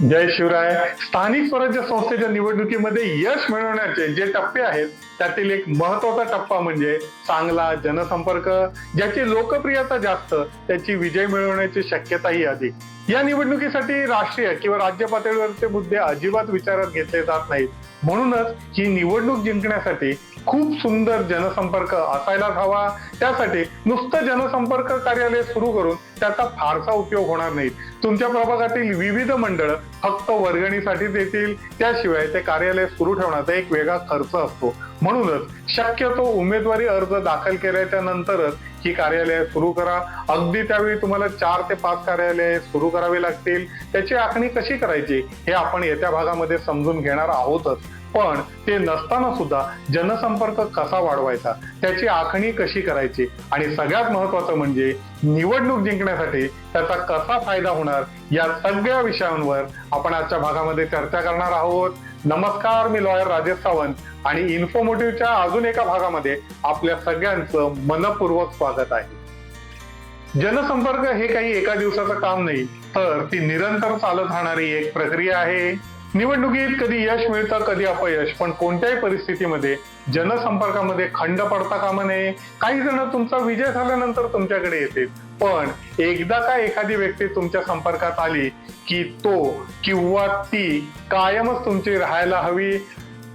जय शिवराय. स्थानिक स्वराज्य संस्थेच्या निवडणुकीमध्ये यश मिळवण्याचे जे टप्पे आहेत त्यातील एक महत्त्वाचा टप्पा म्हणजे चांगला जनसंपर्क ज्याची लोकप्रियता जास्त त्याची विजय मिळवण्याची शक्यताही अधिक. या निवडणुकीसाठी राष्ट्रीय किंवा राज्य पातळीवरचे मुद्दे अजिबात विचारात घेतले जात नाहीत. म्हणूनच ही निवडणूक जिंकण्यासाठी खूप सुंदर जनसंपर्क असायलाच हवा. त्यासाठी नुसतं जनसंपर्क कार्यालय सुरू करून त्याचा फारसा उपयोग होणार नाही. तुमच्या प्रभागातील विविध मंडळ फक्त वर्गणीसाठी देतील त्याशिवाय ते कार्यालय सुरू ठेवण्याचा एक वेगळा खर्च असतो. म्हणूनच शक्यतो उमेदवारी अर्ज दाखल केल्याच्या नंतरच ही कार्यालय सुरू करा. अगदी त्यावेळी तुम्हाला चार ते पाच कार्यालय सुरू करावी लागतील. त्याची आखणी कशी करायची हे आपण येत्या भागामध्ये समजून घेणार आहोतच. पण ते नसताना सुद्धा जनसंपर्क कसा वाढवायचा त्याची आखणी कशी करायची आणि सगळ्यात महत्वाचं म्हणजे निवडणूक जिंकण्यासाठी त्याचा कसा फायदा होणार या सगळ्या विषयांवर आपण आजच्या भागामध्ये चर्चा करणार आहोत. नमस्कार मी लॉयर राजेश सावंत आणि इन्फोमोटिव्हच्या अजून एका भागामध्ये आपल्या सगळ्यांचं मनपूर्वक स्वागत आहे. जनसंपर्क हे काही एका दिवसाचं काम नाही तर ती निरंतर चालत राहणारी एक प्रक्रिया आहे. निवडणुकीत कधी यश मिळतं कधी अपयश. पण कोणत्याही परिस्थितीमध्ये जनसंपर्कामध्ये खंड पडता कामा नये. काही जण तुमचा विजय झाल्यानंतर तुमच्याकडे येतील. पण एकदा का एखादी व्यक्ती तुमच्या संपर्कात आली की तो किंवा ती कायमच तुमची राहायला हवी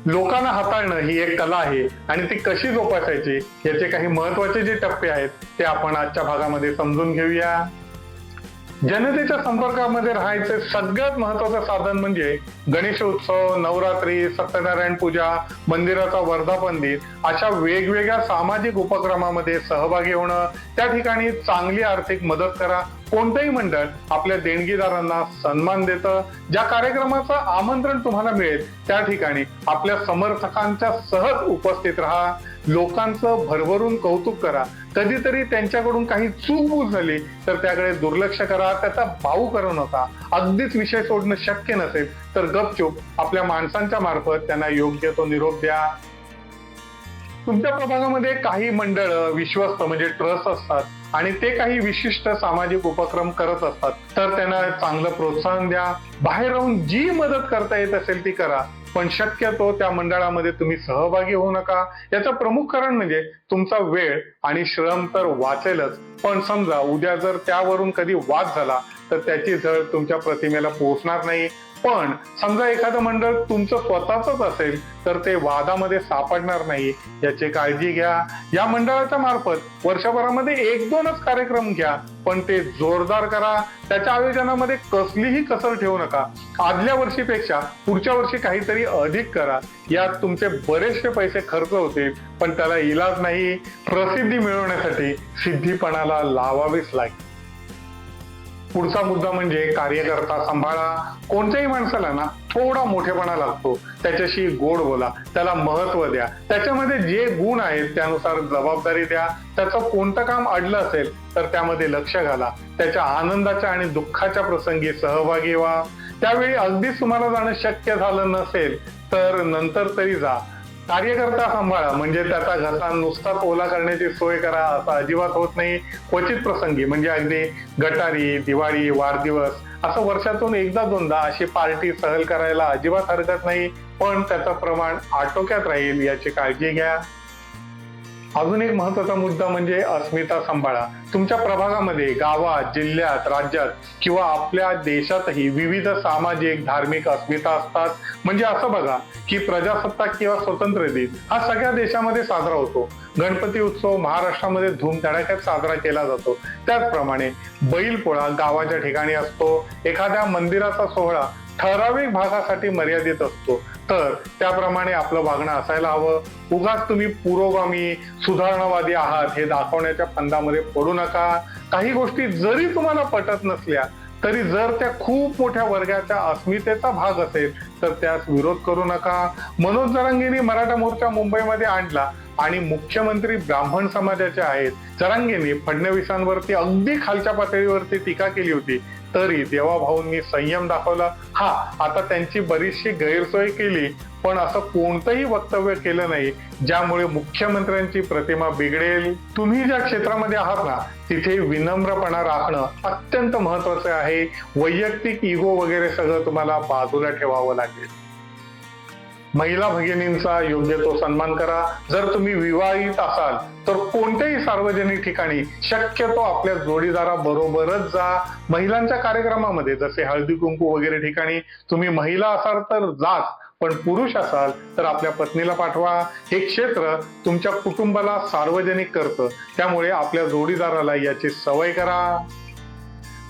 लोकांना हाताळणं ही एक कला आहे. आणि ती कशी जोपासायची याचे काही महत्त्वाचे जे टप्पे आहेत ते आपण आजच्या भागामध्ये समजून घेऊया. जनतेच्या संपर्कामध्ये राहायचे सगळ्यात महत्वाचं साधन म्हणजे गणेशोत्सव नवरात्री सत्यनारायण पूजा मंदिराचा वर्धापन दिन अशा वेगवेगळ्या सामाजिक उपक्रमामध्ये सहभागी होणं त्या ठिकाणी चांगली आर्थिक मदत करा. कोणतंही मंडळ आपल्या देणगीदारांना सन्मान देतं. ज्या कार्यक्रमाचं आमंत्रण तुम्हाला मिळेल त्या ठिकाणी आपल्या समर्थकांच्या सहज उपस्थित राहा. लोकांचं भरभरून कौतुक करा. कधीतरी त्यांच्याकडून काही चूक झाली तर त्याकडे दुर्लक्ष करा त्याचा भाऊ करू नका. अगदीच विषय सोडणं शक्य नसेल तर गपचूप आपल्या माणसांच्या मार्फत त्यांना योग्य तो निरोप द्या. तुमच्या प्रभागामध्ये काही मंडळ विश्वस्त म्हणजे ट्रस्ट असतात आणि ते काही विशिष्ट सामाजिक उपक्रम करत असतात. तर त्यांना चांगलं प्रोत्साहन द्या. बाहेर राहून जी मदत करता येत असेल ती करा. पण शक्यतो त्या मंडळामध्ये तुम्ही सहभागी होऊ नका. याचं प्रमुख कारण म्हणजे तुमचा वेळ आणि श्रम तर वाचेलच. पण समजा उद्या जर त्यावरून कधी वाद झाला तर त्याची झळ तुमच्या प्रतिमेला पोहोचणार नाही. पण समजा एखादं मंडळ तुमचं स्वतःच असेल तर ते वादामध्ये सापडणार नाही. याची काळजी घ्या. या मंडळाच्या मार्फत वर्षभरामध्ये एक दोनच कार्यक्रम घ्या पण ते जोरदार करा. त्याच्या आयोजनामध्ये कसलीही कसर ठेवू नका. आदल्या वर्षीपेक्षा पुढच्या वर्षी काहीतरी अधिक करा. यात तुमचे बरेचसे पैसे खर्च होतील पण त्याला इलाज नाही. प्रसिद्धी मिळवण्यासाठी सिद्धीपणाला लावावीच लागेल. पुढचा मुद्दा म्हणजे कार्यकर्ता सांभाळा. कोणत्याही माणसाला ना थोडा मोठेपणा लागतो. त्याच्याशी गोड बोला. त्याला महत्त्व द्या. त्याच्यामध्ये जे गुण आहेत त्यानुसार जबाबदारी द्या. त्याचं कोणतं काम अडलं असेल तर त्यामध्ये लक्ष घाला. त्याच्या आनंदाच्या आणि दुःखाच्या प्रसंगी सहभागी व्हा. त्यावेळी अगदीच तुम्हाला जाणं शक्य झालं नसेल तर नंतर तरी जा. कार्यकर्ता सांभाळा. म्हणजे त्याचा घसा नुसता ओला करण्याची सोय करा असा अजिबात होत नाही. क्वचित प्रसंगी म्हणजे अगदी गटारी दिवाळी वाढदिवस असं वर्षातून एकदा दोनदा अशी पार्टी सहल करायला अजिबात हरकत नाही. पण त्याचं प्रमाण आटोक्यात राहील याची काळजी घ्या. अजून एक महत्त्वाचा मुद्दा म्हणजे अस्मिता सांभाळा. तुमच्या प्रभागामध्ये गावात जिल्ह्यात राज्यात किंवा आपल्या देशातही विविध सामाजिक धार्मिक अस्मिता असतात. म्हणजे असं बघा की प्रजासत्ताक किंवा स्वातंत्र्य दिन हा सगळ्या देशामध्ये साजरा होतो. गणपती उत्सव महाराष्ट्रामध्ये धूमधडाक्यात साजरा केला जातो. त्याचप्रमाणे बैलपोळा गावाच्या ठिकाणी असतो. एखाद्या मंदिराचा सोहळा ठराविक भागासाठी मर्यादित असतो. तर त्याप्रमाणे आपलं वागणं असायला हवं. उगाच तुम्ही पुरोगामी सुधारणावादी आहात हे दाखवण्याच्या फंदामध्ये पडू नका. काही गोष्टी जरी तुम्हाला पटत नसल्या तरी जर त्या खूप मोठ्या वर्गाच्या अस्मितेचा भाग असेल तर त्यास विरोध करू नका. मनोज जरांगेंनी मराठा मोर्चा मुंबईमध्ये आणला आणि मुख्यमंत्री ब्राह्मण समाजाचे आहेत. जरांगेंनी फडणवीसांवरती अगदी खालच्या पातळीवरती टीका केली होती. तरी देवाभाऊंनी संयम दाखवला. हा आता त्यांची बरीचशी गैरसोय केली. पण असं कोणतंही वक्तव्य केलं नाही ज्यामुळे मुख्यमंत्र्यांची प्रतिमा बिघडेल. तुम्ही ज्या क्षेत्रामध्ये आहात ना तिथे विनम्रपणा राखणं अत्यंत महत्वाचं आहे. वैयक्तिक इगो वगैरे सगळं तुम्हाला बाजूला ठेवावं लागेल. महिला भगिनींचा योग्य तो सन्मान करा. जर तुम्ही विवाहित असाल तर कोणत्याही सार्वजनिक ठिकाणी शक्यतो आपल्या जोडीदाराबरोबरच जा. महिलांच्या कार्यक्रमामध्ये जसे हळदी कुंकू वगैरे ठिकाणी तुम्ही महिला असाल तर जाच. पण पुरुष असाल तर आपल्या पत्नीला पाठवा. हे क्षेत्र तुमच्या कुटुंबाला सार्वजनिक करतं. त्यामुळे आपल्या जोडीदाराला याची सवय करा.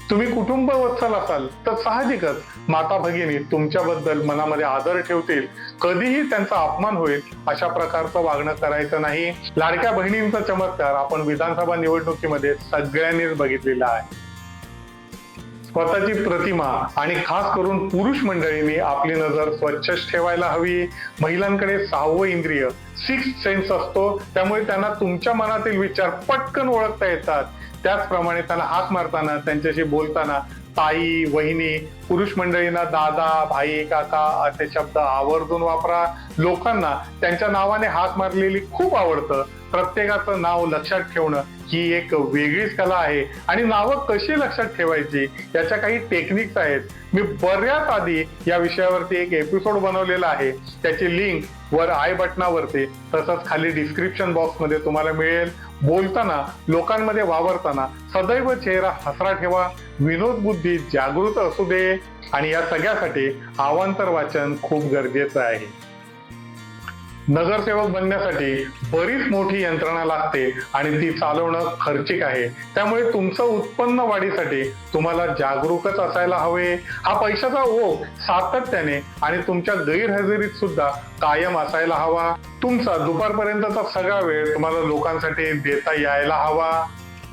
तुम्ही कुटुंब वत्सल असाल तर साहजिकच माता भगिनी तुमच्याबद्दल मनामध्ये आदर ठेवतील. कधीही त्यांचा अपमान होईल अशा प्रकारचं वागणं करायचं नाही. लाडक्या बहिणींचा चमत्कार आपण विधानसभा निवडणुकीमध्ये सगळ्यांनीच बघितलेला आहे. स्वतःची प्रतिमा आणि खास करून पुरुष मंडळींनी आपली नजर स्वच्छच ठेवायला हवी. महिलांकडे सहावं इंद्रिय सिक्स सेन्स असतो. त्यामुळे त्यांना तुमच्या मनातील विचार पटकन ओळखता येतात. त्याचप्रमाणे त्यांना हाक मारताना त्यांच्याशी बोलताना ताई वहिनी पुरुष मंडळींना दादा भाई काका असे शब्द आवर्जून वापरा. लोकांना त्यांच्या नावाने हाक मारलेली खूप आवडतं. प्रत्येकाचं नाव लक्षात ठेवणं ही एक वेगळीच कला आहे. आणि नावं कशी लक्षात ठेवायची याच्या काही टेक्निक्स आहेत. मी बऱ्याच आधी या विषयावरती एक एपिसोड बनवलेला आहे. त्याची लिंक वर आय बटनावरती तसंच खाली डिस्क्रिप्शन बॉक्समध्ये तुम्हाला मिळेल. बोलताना लोकांमध्ये वावरताना सदैव चेहरा हसरा ठेवा विनोद बुद्धी जागृत असू दे. आणि या सगळ्यासाठी आवांतर वाचन खूप गरजेचं आहे. नगरसेवक बनण्यासाठी बरीच मोठी यंत्रणा लागते आणि ती चालवणं खर्चिक आहे. त्यामुळे तुमचं उत्पन्न वाढीसाठी तुम्हाला जागरूकच असायला हवे. हा पैशाचा ओघ सातत्याने आणि तुमच्या गैरहजेरीत सुद्धा कायम असायला हवा. तुमचा दुपारपर्यंतचा सगळा वेळ तुम्हाला लोकांसाठी देता यायला हवा.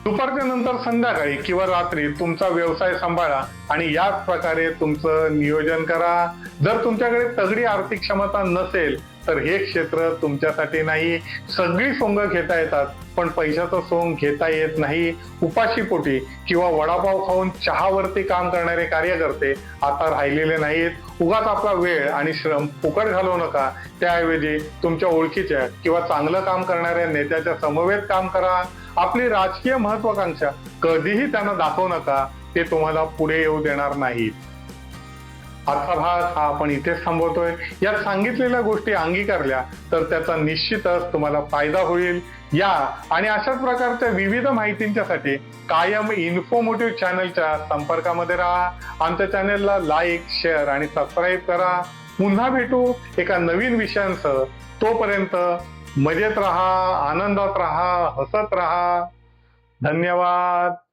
दुपारच्या नंतर संध्याकाळी किंवा रात्री तुमचा व्यवसाय सांभाळा आणि याच प्रकारे तुमचं नियोजन करा. जर तुमच्याकडे तगडी आर्थिक क्षमता नसेल तर हे क्षेत्र तुमच्यासाठी नाही. सगळी सोंग घेता येतात पण पैशाचं सोंग घेता येत नाही. उपाशीपोटी किंवा वडापाव खाऊन चहावरती काम करणारे कार्यकर्ते आता राहिलेले नाहीत. उगाच आपला वेळ आणि श्रम फुकट घालवू नका. त्याऐवजी तुमच्या ओळखीच्या किंवा चांगलं काम करणाऱ्या नेत्याच्या समवेत काम करा. आपली राजकीय महत्वाकांक्षा कधीही त्यांना दाखवू नका. ते तुम्हाला पुढे येऊ देणार नाहीत. आजचा भाग हा आपण इथेच थांबवतोय. यात सांगितलेल्या गोष्टी अंगीकारल्या तर त्याचा निश्चितच तुम्हाला फायदा होईल. या आणि अशाच प्रकारच्या विविध माहितींच्यासाठी कायम इन्फॉर्मेटिव्ह चॅनलच्या संपर्कामध्ये राहा. आमच्या चॅनलला लाईक शेअर आणि सबस्क्राईब करा. पुन्हा भेटू एका नवीन विषयांसह. तोपर्यंत मजेत राहा आनंदात राहा हसत राहा. धन्यवाद.